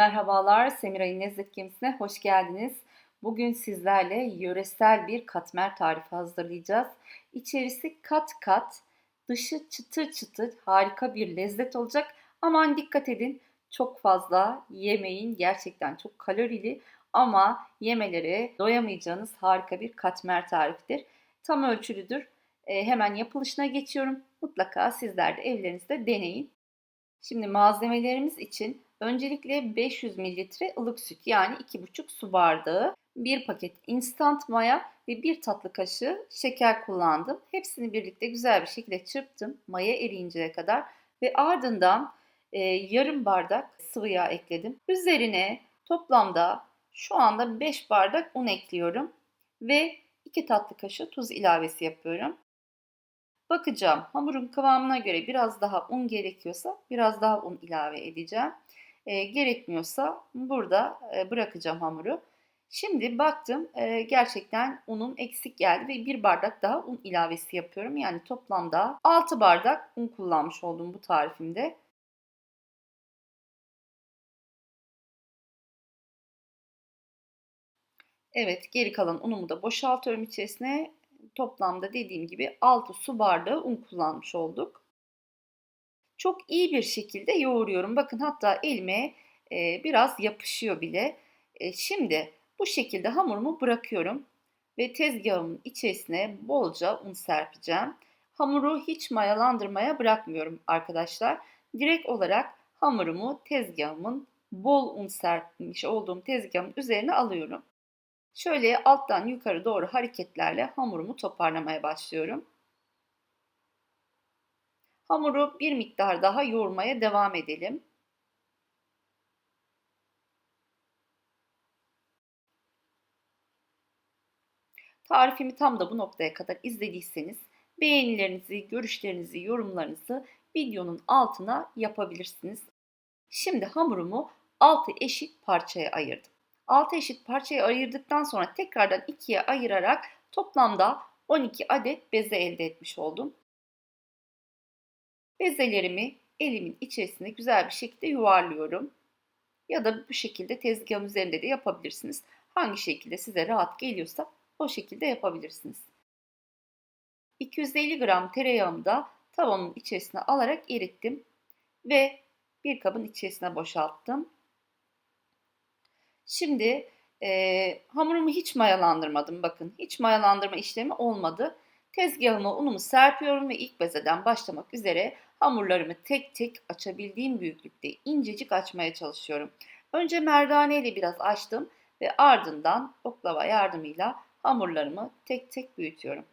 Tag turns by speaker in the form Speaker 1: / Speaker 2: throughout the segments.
Speaker 1: Merhabalar, Semiray'ın Lezzet Gemisi'ne hoş geldiniz. Bugün sizlerle yöresel bir katmer tarifi hazırlayacağız. İçerisi kat kat, dışı çıtır çıtır harika bir lezzet olacak. Aman dikkat edin, çok fazla yemeyin. Gerçekten çok kalorili ama yemelere doyamayacağınız harika bir katmer tarifidir. Tam ölçülüdür. E, hemen yapılışına geçiyorum. Mutlaka sizler de evlerinizde deneyin. Şimdi malzemelerimiz için öncelikle 500 mililitre ılık süt yani 2,5 su bardağı, bir paket instant maya ve bir tatlı kaşığı şeker kullandım. Hepsini birlikte güzel bir şekilde çırptım maya eriyinceye kadar ve ardından e, yarım bardak sıvı yağ ekledim. Üzerine toplamda şu anda 5 bardak un ekliyorum ve 2 tatlı kaşığı tuz ilavesi yapıyorum. Bakacağım hamurun kıvamına göre biraz daha un gerekiyorsa biraz daha un ilave edeceğim. E, gerekmiyorsa burada e, bırakacağım hamuru. Şimdi baktım e, gerçekten unum eksik geldi ve bir bardak daha un ilavesi yapıyorum. Yani toplamda 6 bardak un kullanmış oldum bu tarifimde. Evet geri kalan unumu da boşaltıyorum içerisine toplamda dediğim gibi 6 su bardağı un kullanmış olduk. Çok iyi bir şekilde yoğuruyorum. Bakın hatta elime e, biraz yapışıyor bile. E, şimdi bu şekilde hamurumu bırakıyorum ve tezgahımın içerisine bolca un serpeceğim. Hamuru hiç mayalandırmaya bırakmıyorum arkadaşlar. Direkt olarak hamurumu tezgahımın bol un serpmiş olduğum tezgahın üzerine alıyorum. Şöyle alttan yukarı doğru hareketlerle hamurumu toparlamaya başlıyorum. Hamuru bir miktar daha yoğurmaya devam edelim. Tarifimi tam da bu noktaya kadar izlediyseniz beğenilerinizi, görüşlerinizi, yorumlarınızı videonun altına yapabilirsiniz. Şimdi hamurumu 6 eşit parçaya ayırdım. 6 eşit parçaya ayırdıktan sonra tekrardan 2'ye ayırarak toplamda 12 adet beze elde etmiş oldum. Bezelerimi elimin içerisinde güzel bir şekilde yuvarlıyorum. Ya da bu şekilde tezgahın üzerinde de yapabilirsiniz. Hangi şekilde size rahat geliyorsa o şekilde yapabilirsiniz. 250 gram tereyağımı da tavanın içerisine alarak erittim ve bir kabın içerisine boşalttım. Şimdi e, hamurumu hiç mayalandırmadım. Bakın hiç mayalandırma işlemi olmadı. Tezgahıma unumu serpiyorum ve ilk bezeden başlamak üzere hamurlarımı tek tek açabildiğim büyüklükte incecik açmaya çalışıyorum. Önce merdane ile biraz açtım ve ardından oklava yardımıyla hamurlarımı tek tek büyütüyorum.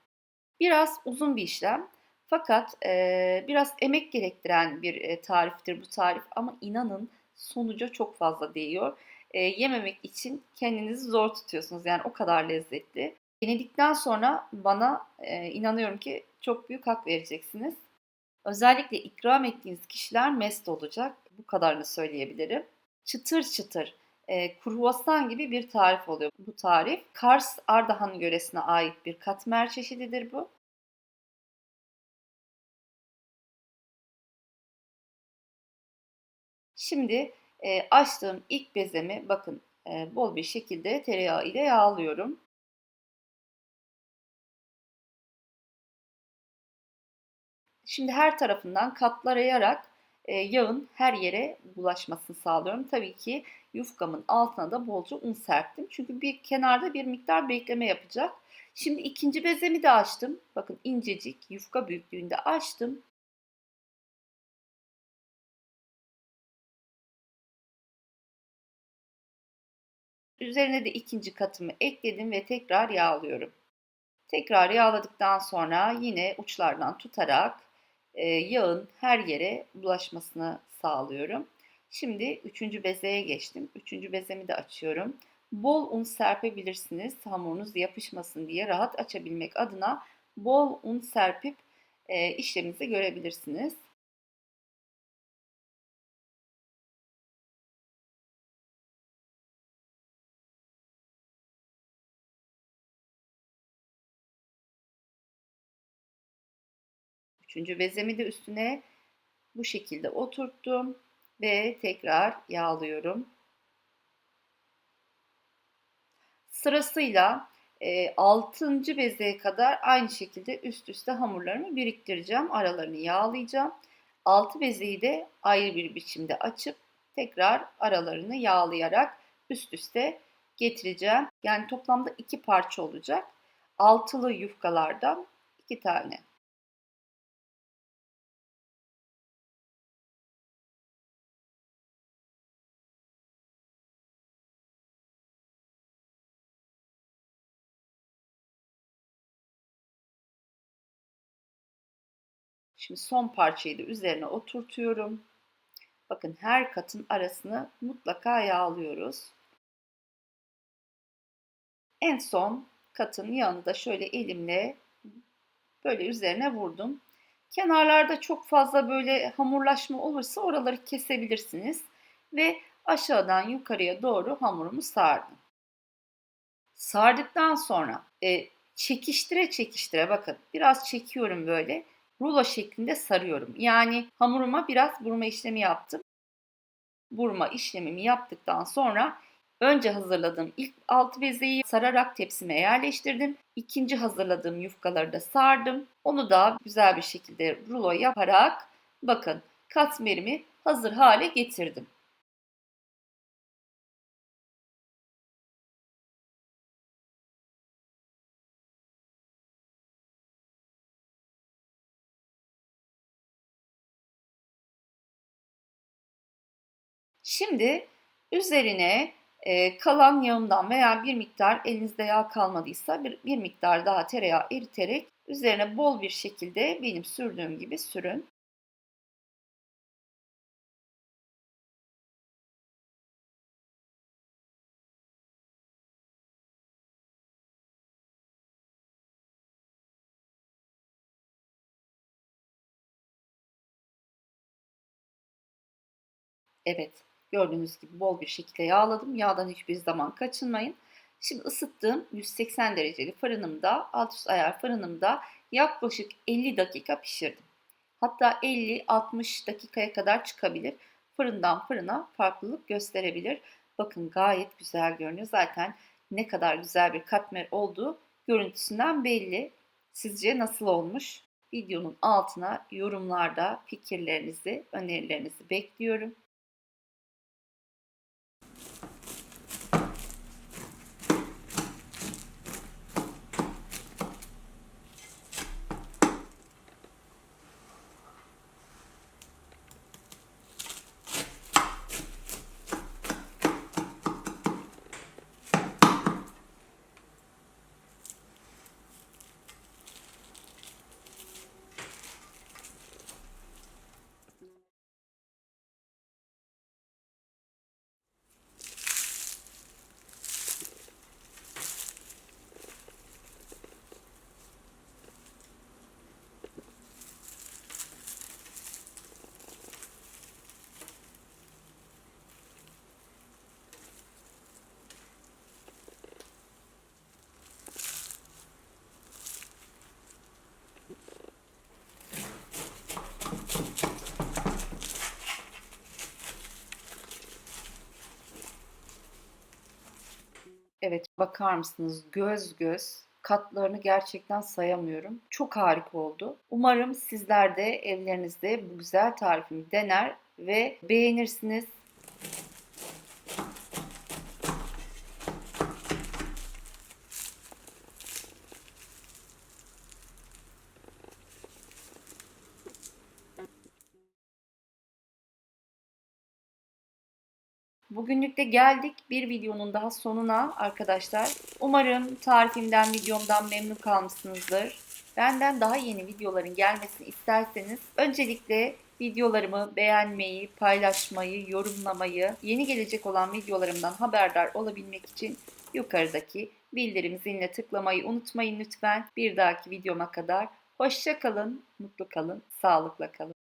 Speaker 1: Biraz uzun bir işlem fakat e, biraz emek gerektiren bir e, tariftir bu tarif ama inanın sonuca çok fazla değiyor e, yememek için kendinizi zor tutuyorsunuz. Yani o kadar lezzetli. Denedikten sonra bana e, inanıyorum ki çok büyük hak vereceksiniz. Özellikle ikram ettiğiniz kişiler mest olacak. Bu kadarını söyleyebilirim. Çıtır çıtır e, kruvasan gibi bir tarif oluyor bu tarif. Kars Ardahan yöresine ait bir katmer çeşididir bu. Şimdi e, açtığım ilk bezemi bakın e, bol bir şekilde tereyağı ile yağlıyorum. Şimdi her tarafından katlarayarak e, yağın her yere bulaşmasını sağlıyorum. Tabii ki yufkamın altına da bolca un serptim. Çünkü bir kenarda bir miktar bekleme yapacak. Şimdi ikinci bezemi de açtım. Bakın incecik yufka büyüklüğünde açtım. Üzerine de ikinci katımı ekledim ve tekrar yağlıyorum. Tekrar yağladıktan sonra yine uçlardan tutarak yağın her yere bulaşmasını sağlıyorum. Şimdi üçüncü bezeye geçtim. Üçüncü bezemi de açıyorum. Bol un serpebilirsiniz hamurunuz yapışmasın diye rahat açabilmek adına bol un serpip e, işleminizi görebilirsiniz. Üçüncü bezemi de üstüne bu şekilde oturttum ve tekrar yağlıyorum. Sırasıyla e, 6. bezeye kadar aynı şekilde üst üste hamurlarımı biriktireceğim. Aralarını yağlayacağım. 6 bezeyi de ayrı bir biçimde açıp tekrar aralarını yağlayarak üst üste getireceğim. Yani toplamda iki parça olacak. Altılı yufkalardan iki tane. Şimdi son parçayı da üzerine oturtuyorum. Bakın her katın arasını mutlaka yağlıyoruz. En son katın yağını da şöyle elimle böyle üzerine vurdum. Kenarlarda çok fazla böyle hamurlaşma olursa oraları kesebilirsiniz. Ve aşağıdan yukarıya doğru hamurumu sardım. Sardıktan sonra e, çekiştire çekiştire bakın biraz çekiyorum böyle rulo şeklinde sarıyorum. Yani hamuruma biraz burma işlemi yaptım. Burma işlemimi yaptıktan sonra önce hazırladığım ilk altı bezeyi sararak tepsime yerleştirdim. İkinci hazırladığım yufkaları da sardım. Onu da güzel bir şekilde rulo yaparak bakın katmerimi hazır hale getirdim. Şimdi üzerine e, kalan yağımdan veya bir miktar elinizde yağ kalmadıysa bir, bir miktar daha tereyağı eriterek üzerine bol bir şekilde benim sürdüğüm gibi sürün. Evet, gördüğünüz gibi bol bir şekilde yağladım. Yağdan hiçbir zaman kaçınmayın. Şimdi ısıttığım 180 dereceli fırınımda, alt üst ayar fırınımda yaklaşık 50 dakika pişirdim. Hatta 50-60 dakikaya kadar çıkabilir. Fırından fırına farklılık gösterebilir. Bakın gayet güzel görünüyor. Zaten ne kadar güzel bir katmer olduğu görüntüsünden belli. Sizce nasıl olmuş? Videonun altına yorumlarda fikirlerinizi, önerilerinizi bekliyorum. Evet, bakar mısınız? Göz göz katlarını gerçekten sayamıyorum. Çok harika oldu. Umarım sizler de evlerinizde bu güzel tarifimi dener ve beğenirsiniz. Bugünlük de geldik bir videonun daha sonuna arkadaşlar. Umarım tarifimden, videomdan memnun kalmışsınızdır. Benden daha yeni videoların gelmesini isterseniz öncelikle videolarımı beğenmeyi, paylaşmayı, yorumlamayı, yeni gelecek olan videolarımdan haberdar olabilmek için yukarıdaki bildirim ziline tıklamayı unutmayın lütfen. Bir dahaki videoma kadar hoşça kalın, mutlu kalın, sağlıkla kalın.